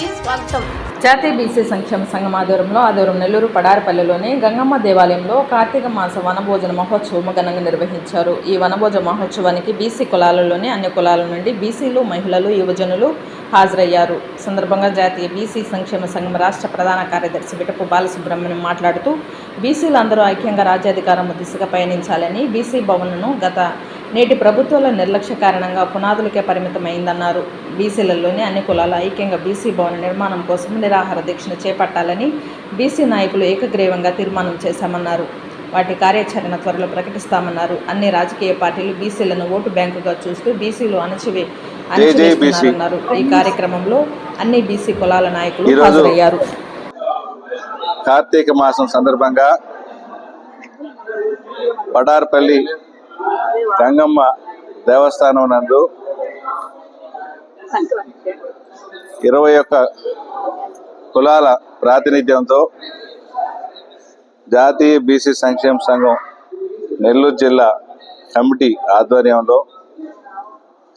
స్వాగతం. జాతీయ బీసీ సంక్షేమ సంఘం ఆధ్వర్యంలో ఆధ్వర్యం నెల్లూరు పడారపల్లెలోని గంగమ్మ దేవాలయంలో కార్తీక మాస వనభోజన మహోత్సవం ఘనంగా నిర్వహించారు. ఈ వనభోజన మహోత్సవానికి బీసీ కులాలలోని అన్ని కులాల నుండి బీసీలు మహిళలు యువజనులు హాజరయ్యారు. సందర్భంగా జాతీయ బీసీ సంక్షేమ సంఘం రాష్ట్ర ప్రధాన కార్యదర్శి బిటపు బాలసుబ్రహ్మణ్యం మాట్లాడుతూ బీసీలు అందరూ ఐక్యంగా రాజ్యాధికారం దిశగా పయనించాలని బీసీ భవన్ను గత నేటి ప్రభుత్వాల నిర్లక్ష్య కారణంగా పునాదులకే పరిమితమైందన్నారు. బీసీలలోని అన్ని కులాల ఐక్యంగా బీసీ భవన నిర్మాణం కోసం నిరాహార దీక్షను చేపట్టాలని బీసీ నాయకులు ఏకగ్రీవంగా తీర్మానం చేశామన్నారు. వాటి కార్యాచరణ త్వరలో ప్రకటిస్తామన్నారు. అన్ని రాజకీయ పార్టీలు బీసీలను ఓటు బ్యాంకుగా చూస్తూ బీసీలు అణచివే అణచివేస్తున్నారన్నారు. ఈ కార్యక్రమంలో అన్ని బీసీ కులాల నాయకులు హాజరయ్యారు. కార్తీక మాసం సందర్భంగా పడార్పల్లి గంగమ్మ దేవస్థానం నందు ఇరవై ఒక్క కులాల ప్రాతినిధ్యంతో జాతీయ బీసీ సంక్షేమ సంఘం నెల్లూరు జిల్లా కమిటీ ఆధ్వర్యంలో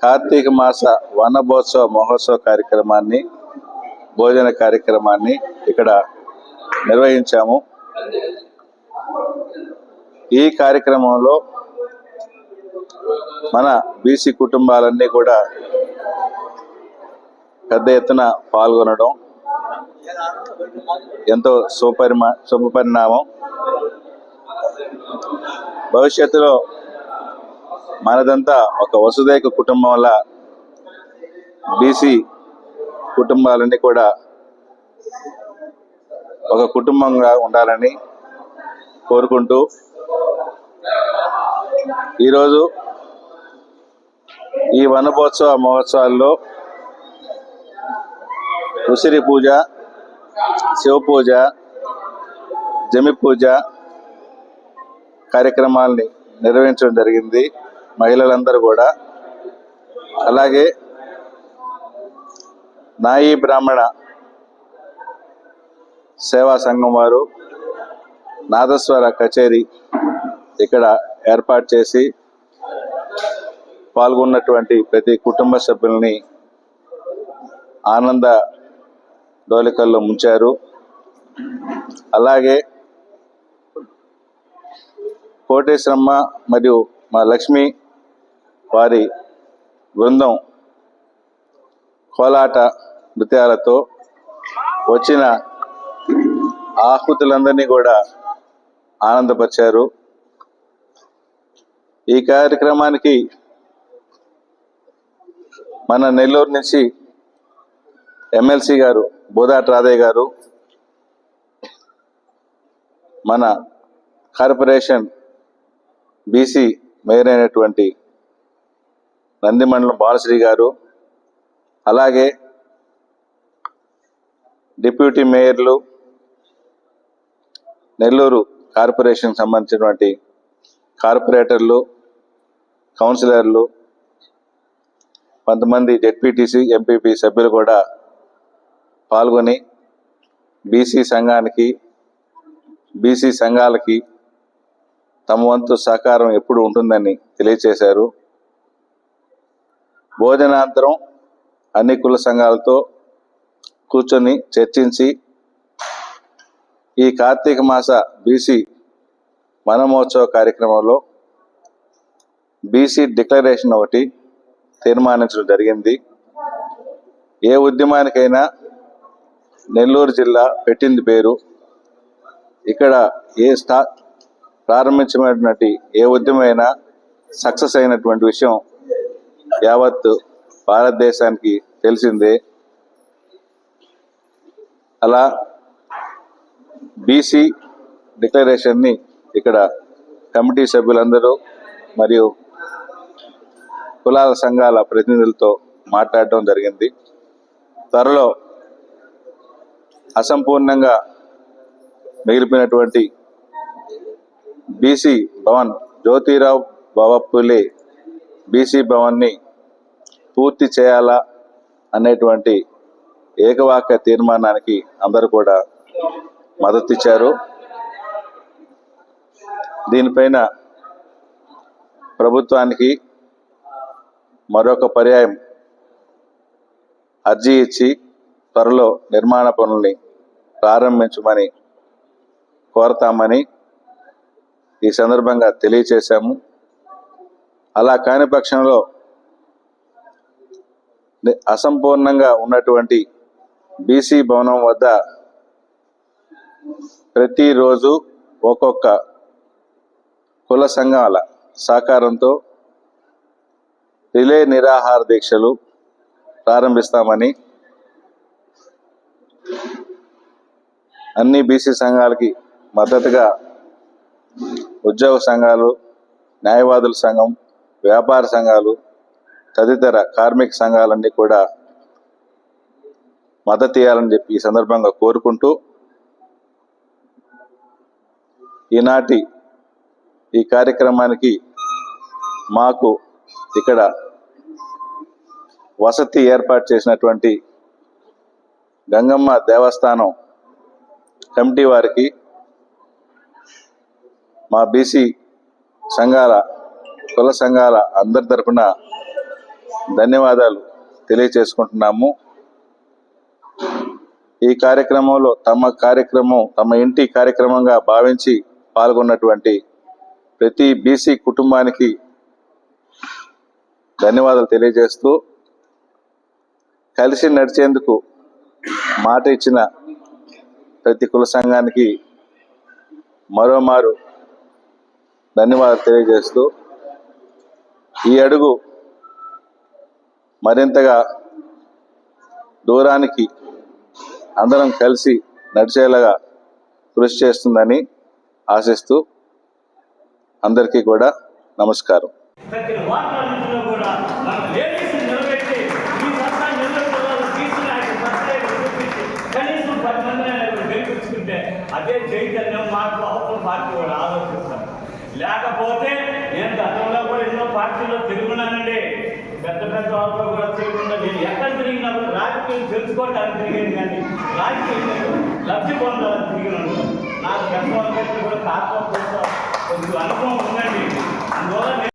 కార్తీక మాస వనభోత్సవ మహోత్సవ కార్యక్రమాన్ని భోజన కార్యక్రమాన్ని ఇక్కడ నిర్వహించాము. ఈ కార్యక్రమంలో మన బీసీ కుటుంబాలన్నీ కూడా పెద్ద ఎత్తున పాల్గొనడం ఎంతో సుపరిమా శుభపరిణామం భవిష్యత్తులో మనదంతా ఒక వసుదైక కుటుంబంలా బీసీ కుటుంబాలన్నీ కూడా ఒక కుటుంబంగా ఉండాలని కోరుకుంటూ ఈరోజు ఈ వనభోత్సవ మహోత్సవాల్లో ఉసిరి పూజ శివ పూజ జమి పూజ కార్యక్రమాల్ని నిర్వహించడం జరిగింది మహిళలందరూ కూడా. అలాగే నాయి బ్రాహ్మణ సేవా సంఘం వారు నాదస్వర కచేరీ ఇక్కడ ఏర్పాటు చేసి పాల్గొన్నటువంటి ప్రతి కుటుంబ సభ్యుల్ని ఆనంద డోలికల్లో ముంచారు. అలాగే కోటేశ్వరమ్మ మరియు మా లక్ష్మి వారి బృందం కోలాట నృత్యాలతో వచ్చిన ఆహుతులందరినీ కూడా ఆనందపరిచారు. ఈ కార్యక్రమానికి మన నెల్లూరు నుంచి ఎమ్మెల్సీ గారు బోదాట్ రాధయ్య గారు మన కార్పొరేషన్ బీసీ మేయర్ అయినటువంటి నందిమండలం బాలశ్రీ గారు అలాగే డిప్యూటీ మేయర్లు నెల్లూరు కార్పొరేషన్ సంబంధించినటువంటి కార్పొరేటర్లు కౌన్సిలర్లు కొంతమంది జెడ్పీటీసీ ఎంపీపీ సభ్యులు కూడా పాల్గొని బీసీ సంఘానికి బీసీ సంఘాలకి తమ వంతు సహకారం ఎప్పుడు ఉంటుందని తెలియచేశారు. భోజనాంతరం అన్ని కుల సంఘాలతో కూర్చొని చర్చించి ఈ కార్తీక మాస బీసీ వనమహోత్సవ కార్యక్రమంలో బీసీ డిక్లరేషన్ ఒకటి తీర్మానించడం జరిగింది. ఏ ఉద్యమానికైనా నెల్లూరు జిల్లా పెట్టింది పేరు. ఇక్కడ ఏ స్థా ప్రారంభించినటువంటి ఏ ఉద్యమైనా సక్సెస్ అయినటువంటి విషయం యావత్ భారతదేశానికి తెలిసిందే. అలా బీసీ డిక్లరేషన్ని ఇక్కడ కమిటీ సభ్యులందరూ మరియు కులాల సంఘాల ప్రతినిధులతో మాట్లాడటం జరిగింది. త్వరలో అసంపూర్ణంగా మిగిలిపోయినటువంటి బీసీ భవన్ జ్యోతిరావు బాబప్పులే బీసీ భవన్ని పూర్తి చేయాలా అనేటువంటి ఏకవాక్య తీర్మానానికి అందరూ కూడా మద్దతు ఇచ్చారు. దీనిపైన ప్రభుత్వానికి మరొక పర్యాయం. అర్జీ ఇచ్చి త్వరలో నిర్మాణ పనుల్ని ప్రారంభించమని కోరతామని ఈ సందర్భంగా తెలియచేశాము. అలా కాని పక్షంలో అసంపూర్ణంగా ఉన్నటువంటి బీసీ భవనం వద్ద ప్రతిరోజు ఒక్కొక్క కుల సంఘాల సహకారంతో రిలే నిరాహార దీక్షలు ప్రారంభిస్తామని అన్ని బీసీ సంఘాలకి మద్దతుగా ఉద్యోగ సంఘాలు న్యాయవాదుల సంఘం వ్యాపార సంఘాలు తదితర కార్మిక సంఘాలన్నీ కూడా మద్దతు ఇవ్వాలని చెప్పి ఈ సందర్భంగా కోరుకుంటూ ఈనాటి ఈ కార్యక్రమానికి మాకు ఇక్కడ వసతి ఏర్పాటు చేసినటువంటి గంగమ్మ దేవస్థానం కమిటీ వారికి మా బీసీ సంఘాల కుల సంఘాల అందరి తరఫున ధన్యవాదాలు తెలియచేసుకుంటున్నాము. ఈ కార్యక్రమంలో తమ కార్యక్రమం తమ ఇంటి కార్యక్రమంగా భావించి పాల్గొన్నటువంటి ప్రతి బీసీ కుటుంబానికి ధన్యవాదాలు తెలియజేస్తూ కలిసి నడిచేందుకు మాట ఇచ్చిన ప్రతి కుల సంఘానికి మరోమారు ధన్యవాదాలు తెలియజేస్తూ ఈ అడుగు మరింతగా దూరానికి అందరం కలిసి నడిచేలాగా కృషి చేస్తుందని ఆశిస్తూ అందరికీ కూడా నమస్కారం. చైతన్యం మాకు అవసరం పార్టీ కూడా ఆలోచిస్తారు లేకపోతే నేను గతంలో కూడా ఎన్నో పార్టీలో తిరుగున్నానండి. పెద్ద పెద్ద వాళ్ళతో కూడా తిరుగుతున్నా నేను ఎక్కడ తిరిగినప్పుడు రాజకీయం తెలుసుకోవడానికి తిరిగింది కానీ రాజకీయం లబ్ధి పొందాలని తిరిగినాను. నాకు పెద్ద వాళ్ళకి కూడా కాకపోతే కొంచెం అనుభవం ఉందండి. అందువల్ల